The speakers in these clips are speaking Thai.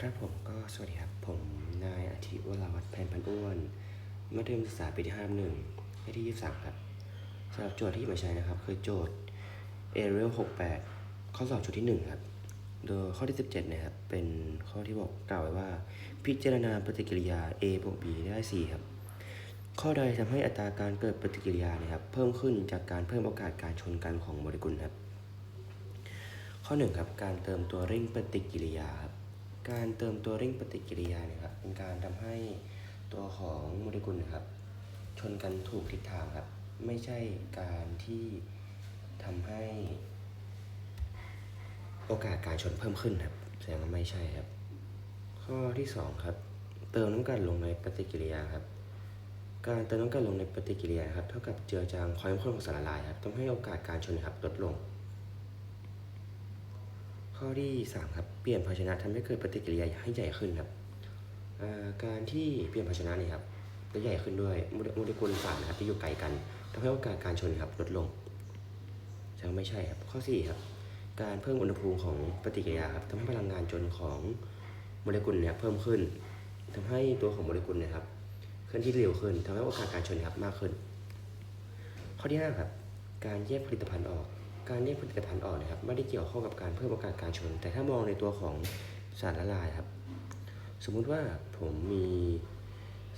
ครับผมก็สวัสดีครับ ผมนายอาทิวราวัฒน์แพนพันอ้วนมัธยมศึกษาปีที่ห้าหนึ่งปีที่ยี่สิบสามครับสำหรับโจทย์ที่มาใช้นะครับ คือโจทย์ a r e a l 68 ข้อสอบชุดที่หนึ่งครับ โดยข้อที่17นะครับ เป็นข้อที่บอกกล่าวไว้ว่า พิจารณาปฏิกิริยา a บวก b ได้4ครับ ข้อใดทำให้อัตราการเกิดปฏิกิริยาเนะครับ เพิ่มขึ้นจากการเพิ่มโอกาสการชนกันของโมเลกุลครับ ข้อหนึ่งครับ การเติมตัวเร่งปฏิกิริยาครับ การเติมตัวเร่งปฏิกิริยาเนี่ยครับเป็นการทำให้ตัวของโมเลกุลนะครับ ชนกันถูกทิศทางครับ ไม่ใช่การที่ทำให้ โอกาสการชนเพิ่มขึ้นครับแสดงว่าไม่ใช่ครับ ข้อที่สองครับ เติมน้ำกันลงในปฏิกิริยาครับ การเติมน้ำกันลงในปฏิกิริยาครับ เท่ากับเจือจางความเข้มข้นของสารละลายครับทำให้โอกาสการชนครับลดลง ข้อที่สามครับ เปลี่ยนภาชนะทำให้เกิดปฏิกิริยาให้ใหญ่ขึ้นครับการที่เปลี่ยนภาชนะนี่ครับจะใหญ่ขึ้นด้วยโมเลกุลสารนะครับที่อยู่ไกลกันทำให้โอกาสการชนครับลดลงแสดงว่ไม่ใช่ครับ ข้อสี่ครับ การเพิ่มอุณหภูมิของปฏิกิริยาครับทำให้พลังงานจนของโมเลกุลเนี่ยเพิ่มขึ้นทำให้ตัวของโมเลกุลเนะครับเคลื่อนที่เร็วขึ้นทำให้โอกาสการชนครับมากขึ้น ข้อที่ห้าครับ การแยกผลิตภัณฑ์ออก การแยกผลิตภัณฑ์ออกนะครับไม่ได้เกี่ยวข้องกับการเพิ่มโอกาสการชน แต่ถ้ามองในตัวของสารละลายครับ สมมุติว่าผมมี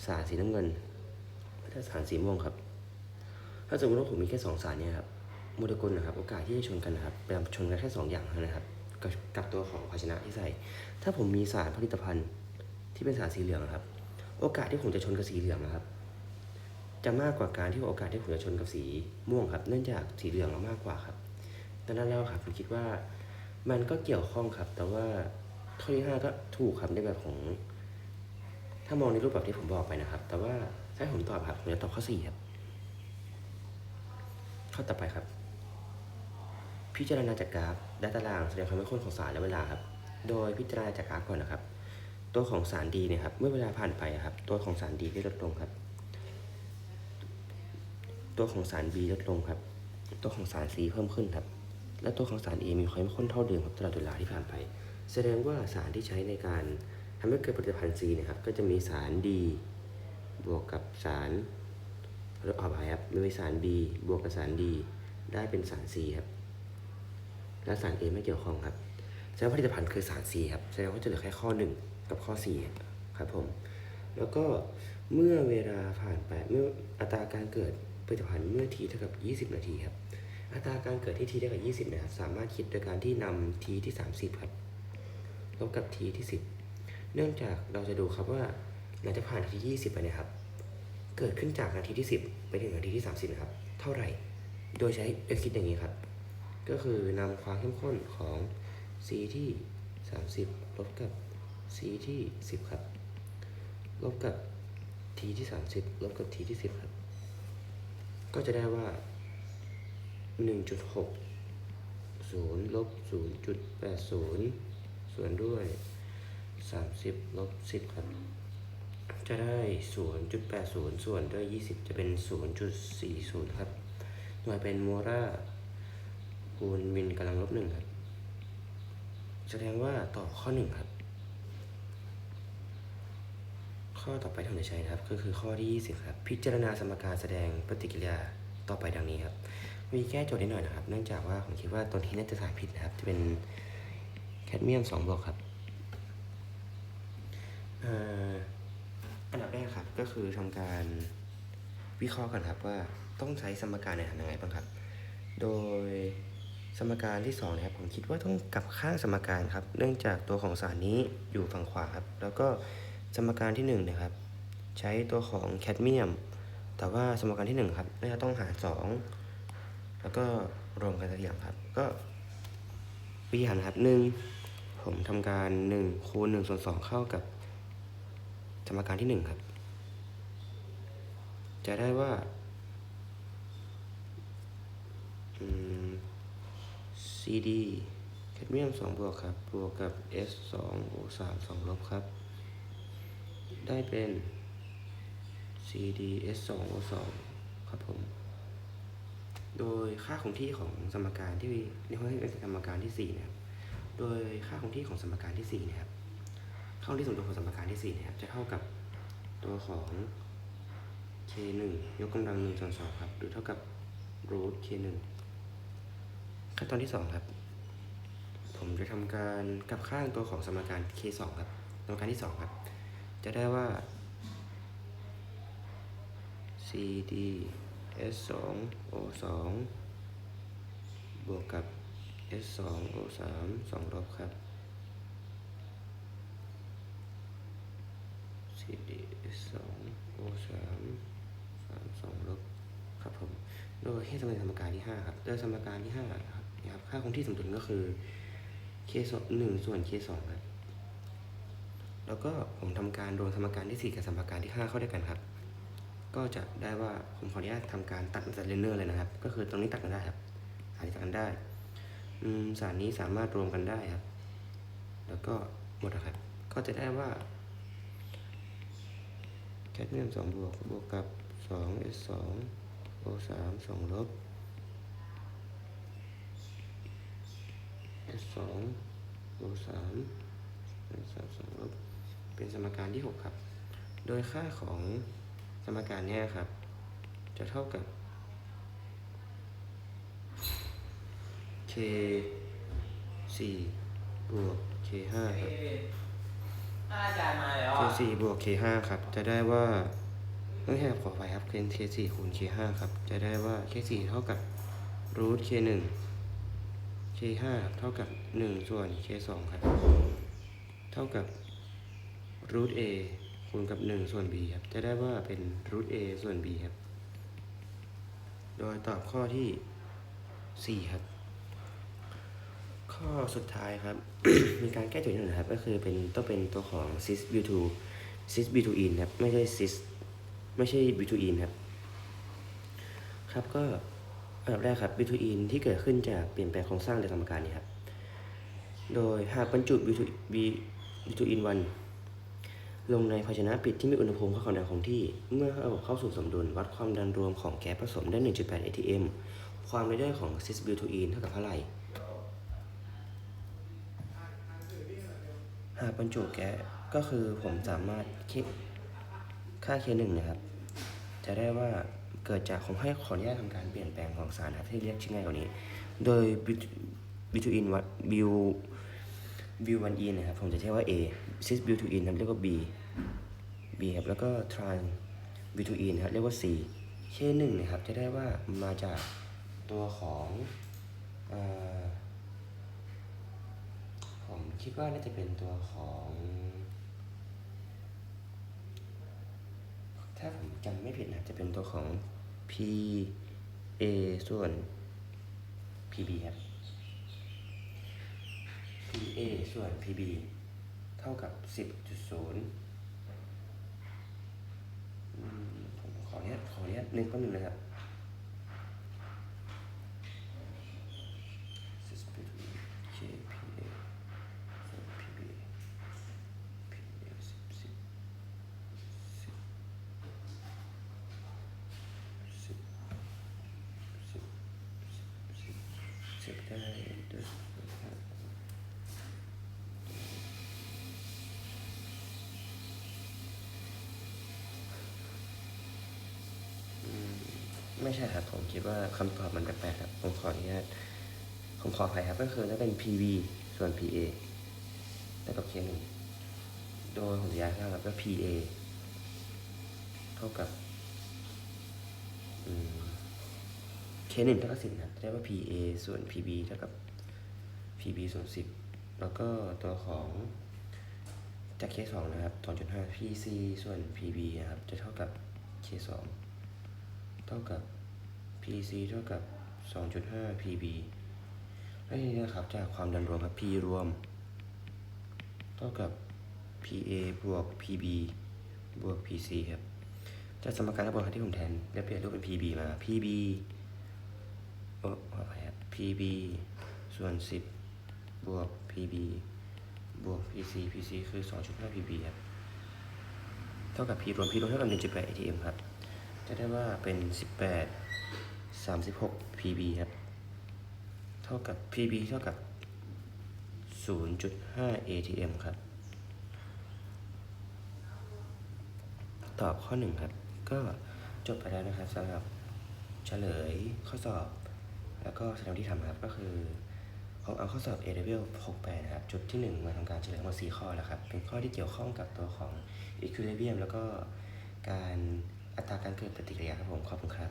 สารสีน้ำเงินและสารสีม่วงครับ ถ้าสมมติว่าผมมีแค่สองสารเนี่ยครับโมเลกุลนะครับ โอกาสที่จะชนกันนะครับเป็นชนกันแค่สองอย่างเท่านั้นนะครับกับกับตัวของภาชนะที่ใส่ ถ้าผมมีสารผลิตภัณฑ์ที่เป็นสารสีเหลืองครับ โอกาสที่ผมจะชนกับสีเหลืองนะครับ จะมากกว่าการที่โอกาสที่ผมจะชนกับสีม่วงครับ เนื่องจากสีเหลืองมากกว่าครับ ดังนั้นแล้วครับผมคิดว่ามันก็เกี่ยวข้องครับ แต่ว่าข้อที่ห้าก็ถูกครับในแบบของ ถ้ามองในรูปแบบที่ผมบอกไปนะครับ แต่ว่าถ้าผมตอบครับผมจะตอบข้อสี่ครับ ข้อต่อไปครับ พิจารณาจากกราฟและตารางแสดงความเข้มข้นของสารและเวลาครับ โดยพิจารณาจากกราฟก่อนนะครับ ตัวของสารดีเนี่ยครับ เมื่อเวลาผ่านไปครับ ตัวของสารดีได้ลดลงครับ ตัวของสาร B ลดลงครับ ตัวของสาร C เพิ่มขึ้นครับ และตัวของสาร A มีความเข้มข้นเท่าเดิมครับตลอดเวลาที่ผ่านไป แสดงว่าสารที่ใช้ในการทำให้เกิดผลิตภัณฑ์ C เนะครับก็จะมีสาร D บวกกับสารเอาอภัยครับมีสาร B บวกกับสาร D ได้เป็นสาร C ครับและสาร A ไม่เกี่ยวข้องครับแสดงว่าผลิตภัณฑ์คือสาร C ครับแสดงว่าจะเหลือแค่ข้อ 1 กับข้อ 4 ครับผม แล้วก็เมื่อเวลาผ่านไปเมื่ออัตราการเกิดผลิตภัณฑ์เมื่อทีเท่ากับ 20 นาทีครับ อัตราการเกิดที่ทีเท่ากับ 20นะครับสามารถคิดโดยการที่นำทีที่ 30 ครับลบกับทีที่ 10 เนื่องจากเราจะดูครับว่าหลังจากผ่านนาทีที่ 20 ไปนะครับ เกิดขึ้นจากนาทีที่ 10 ไปถึงนาทีที่ 30 นะครับ เท่าไหร่ โดยใช้เอ็กคิดอย่างนี้ครับ ก็คือนำความเข้มข้นของ c ที่ 30 ลบกับ c ที่ 10 ครับ ลบกับ t ที่ 30 ลบกับ t ที่ 10 ครับ ก็จะได้ว่า 1.6 0ลบ0.80 ส่วนด้วย 30ลบ10 ครับ จะได้ 0.80 ส่วนด้วย 20 จะเป็น 0.40 ครับ หน่วยเป็นโมลาร์คูณมิลกำลังลบหนึ่งครับ แสดงว่าตอบข้อหนึ่งครับ ข้อต่อไปที่ผมจะใช้นะครับ ก็คือข้อที่ 20 ครับ พิจารณาสมการแสดงปฏิกิริยาต่อไปดังนี้ครับ มีแก้โจทย์นิดหน่อยนะครับ เนื่องจากว่าผมคิดว่าตัวที่น่าจะสายผิดนะครับ จะเป็นแคดเมียม2บวกครับอันดับแรกครับก็คือทำการวิเคราะห์กันครับว่าต้องใช้สมการในทางยังไงบ้างครับ โดยสมการที่2นะครับผมคิดว่าต้องกลับข้างสมการครับ เนื่องจากตัวของสารนี้อยู่ฝั่งขวาครับแล้วก็สมการที่1นะครับ ใช้ตัวของแคดเมียม แต่ว่าสมการที่1ครับน่าจะต้องหาร 2 แล้วก็รวมกันสักอย่างครับ ก็วิธีหารครับหนึ่งผมทำการ1คูณ1ส่วน2เข้ากับสมการที่1ครับ จะได้ว่าอืม CD แคดเมียม2บวกครับ บวกกับ S 2 O 3 2ลบครับ ได้เป็น CD S 2 O 2ครับผม โดยค่าคงที่ของสมการที่นี่เขาให้เป็นสมการที่4นะครับโดยค่าคงที่ของสมการที่4นะครับค่าที่สมดุลของสมการที่สี่นะครับจะเท่ากับตัวของ k หนึ่งยกกำลังหนึ่งส่วนสองครับหรือเท่ากับ root k หนึ่งขั้นตอนที่สองครับ ผมจะทำการกลับข้างตัวของสมการ k สองครับสมการที่สองครับ จะได้ว่า c d s สอง o สองบวกกับ s สอง o สามสองลบครับ c d s สอง o สามสามสองลบครับผม โดยให้สมการสมการที่ห้าครับ โดยสมการที่ห้าครับนี่ครับ ค่าคงที่สมดุลก็คือ k สองหนึ่งส่วน k สองครับ แล้วก็ผมทำการรวมสมการที่สี่กับสมการที่ห้าเข้าด้วยกันครับ ก็จะได้ว่าผมขออนุญาตทำการตัดจากเลนเนอร์เลยนะครับ ก็คือตรงนี้ตัดกันได้ครับสารนี้ตัดกันได้อืมสารนี้สามารถรวมกันได้ครับ แล้วก็หมดนะครับ ก็จะได้ว่าแคดเมียมสองบวกบวกกับสองเอสองโอสามสองลบเอสสองโอสามเอสสามสองลบ เป็นสมการที่หกครับ โดยค่าของ สมการเนี้ยครับ จะเท่ากับ k 4บวก k 5ครับอาจารย์มาแล้ว k อะ4บวก k 5ครับ จะได้ว่าไม่ใช่ขอไปครับ k 4คูณ k 5ครับ จะได้ว่า k 4เท่ากับ root k 1 k 5เท่ากับ 1 ส่วน k 2ครับ เท่ากับ root a คูณกับ 1 ส่วน b ครับ จะได้ว่าเป็น root a ส่วน b ครับ โดยตอบข้อที่ 4 ครับ ข้อสุดท้ายครับ มีการแก้โจทย์หนึ่งนครับ ก็คือเป็นต้องเป็นตัวของ cis b2 cis b2in ครับ ไม่ใช่ cis ไม่ใช่ b2in ครับ ครับก็อันดับแรกครับ b2in ที่เกิดขึ้นจากเปลี่ยนแปลงโครงสร้างในสมการนี้ครับ โดยหากบรรจุ b2 b2in 1 ลงในภาชนะปิดที่มีอุณหภูมิค่าความดันคงที่ เมื่อระบบเข้าสู่สมดุล วัดความดันรวมของแก๊สผสมได้ 1.8 atm ความในได้ของ cis butene เท่ากับเท่าไหร่ หากบรรจุแก๊สก็คือผมสามารถคิดค่า K หนึ่งนะครับ จะได้ว่าเกิดจากผมให้ขออนุญาตทำการเปลี่ยนแปลงของสารนะครับที่เรียกชื่อง่ายกว่านี้ โดยบิวทูอินวัดบิว บิววันอีนะครับ ผมจะเรียกว่า A ซิสบิวทูอินครับเรียกว่า B B ครับแล้วก็ทรานบิทูอินครับเรียกว่า C K หนึ่งนะครับ จะได้ว่ามาจากตัวของอผมคิดว่าน่าจะเป็นตัวของ ถ้าผมจำไม่ผิดนะจะเป็นตัวของ P A ส่วน P B ครับ PA ส่วน PB เท่ากับ 10.0ผมขอเนี้ยขอเนี้ยหนึ่งก็หนึ่งนะครับ10 10 10 10 10 ไม่ใช่ครับ ผมคิดว่าคำตอบมันแปลกๆครับ ผมขออนุญาตผมขออภัยครับก็คือจะเป็น PV ส่วน PA แล้วก็ K1 โดยผมจะย้ายข้างครับก็ PA เท่ากับเอืม K1 เท่ากับ10ครับจะได้ว่า PA ส่วน PB เท่ากับ PB ส่วน10แล้วก็ตัวของจาก K2 นะครับ2.5 PC ส่วน PB นะครับ จะเท่ากับ K2 เท่ากับ PC เท่ากับ 2.5 PB แล้วทีนี้นะครับจากความดันรวมครับ P รวม เท่ากับ PA บวก PB บวก PC ครับจากสมการทั้งหมดครับที่ผมแทนได้เปลี่ยนรูปเป็น PB มา PB โอ้ขออภัยครับ PB ส่วน 10 บวก PB บวก PC PC คือ 2.5 PB ครับเท่ากับ P รวม P รวมเท่ากับ1.8 ATM ครับ จะได้ว่าเป็น 18 36 PB ครับ เท่ากับ PB เท่ากับ 0.5 ATM ครับ ตอบข้อหนึ่งครับ ก็จบไปแล้วนะครับสำหรับเฉลยข้อสอบ แล้วก็แสดงที่ทำครับก็คือผมเอาข้อสอบ A level 68 นะครับ จุดที่ 1 มาทำการเฉลยมด4ข้อแล้วครับ เป็นข้อที่เกี่ยวข้องกับตัวของ equilibrium แล้วก็การอัตราการเกิดปฏิกิริยาครับผม ขอบคุณครับ